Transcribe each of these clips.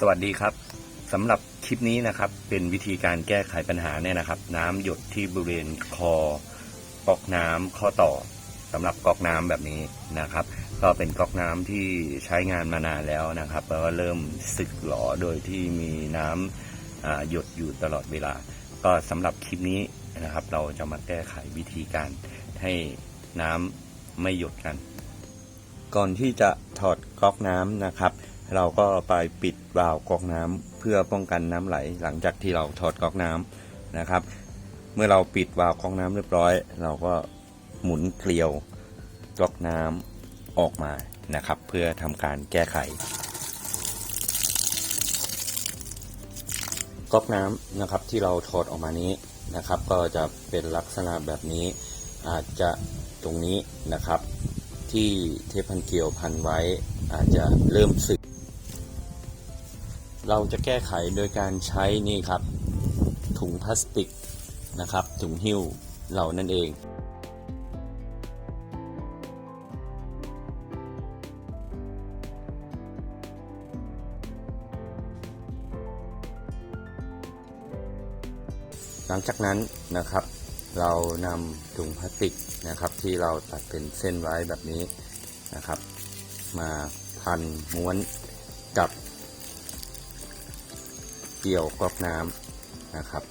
สวัสดีครับสำหรับคลิปนี้นะครับ เป็นวิธีการแก้ไขปัญหาเนี่ยนะครับ น้ำหยดที่บริเวณคอก๊อกน้ำข้อต่อสำหรับก๊อกน้ำแบบนี้นะครับ ก็เป็นก๊อกน้ำที่ใช้งานมานานแล้วนะครับแล้วก็เริ่มสึกหรอโดยที่มีน้ำหยดอยู่ตลอดเวลา ก็สำหรับคลิปนี้นะครับ เราจะมาแก้ไขวิธีการให้น้ำไม่หยดกัน ก่อนที่จะถอดก๊อกน้ำนะครับ เราก็ไปปิดวาล์วก๊อกน้ำเพื่อป้องกันน้ำไหล หลังจากที่เราถอดก๊อกน้ำนะครับ เมื่อเราปิดวาล์วก๊อกน้ำเรียบร้อย เราก็หมุนเกลียวก๊อกน้ำออกมานะครับ เพื่อทำการแก้ไขก๊อกน้ำนะครับที่เราถอดออกมานี้นะครับ ก็จะเป็นลักษณะแบบนี้ อาจจะตรงนี้นะครับ ที่เทปพันเกลียวพันไว้อาจจะเริ่มสึก เราจะแก้ไขโดยการใช้นี่ครับ ถุงพลาสติกนะครับ ถุงหิ้วเหล่านั่นเองหลังจากนั้นนะครับ เรานำถุงพลาสติกนะครับ ที่เราตัดเป็นเส้นไว้แบบนี้นะครับ มาพันม้วนกับ เกี่ยวก๊อกน้ำนะครับ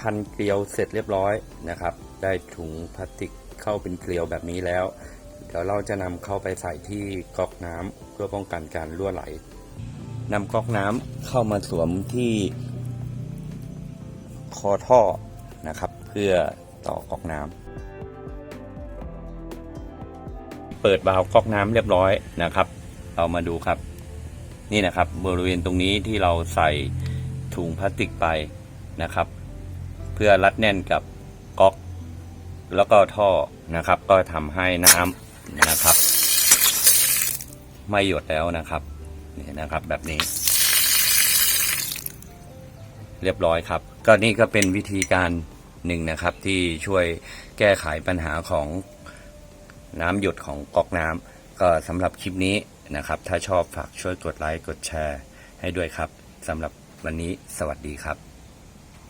พันเกลียวเสร็จเรียบร้อยนะครับ ได้ถุงพลาสติกเข้าเป็นเกลียวแบบนี้แล้ว เดี๋ยวเราจะนำเข้าไปใส่ที่ก๊อกน้ำเพื่อป้องกันการรั่วไหลนำก๊อกน้ำเข้ามาสวมที่คอท่อ พื่อต่อก๊อกน้ำเปิดวาล์วก๊อกน้ำเรียบร้อยนะครับ เรามาดูครับ นี่นะครับบริเวณตรงนี้ที่เราใส่ถุงพลาสติกไปนะครับ เพื่อรัดแน่นกับก๊อกแล้วก็ท่อนะครับ ก็ทำให้น้ำนะครับ ไม่หยดแล้วนะครับนี่นะครับแบบนี้ เรียบร้อยครับ ก็นี่ก็เป็นวิธีการ หนึ่งนะครับ ที่ช่วยแก้ไขปัญหาของน้ำหยดของก๊อกน้ำก็สำหรับคลิปนี้นะครับ ถ้าชอบฝากช่วยกดไลค์กดแชร์ให้ด้วยครับสำหรับวันนี้สวัสดีครับ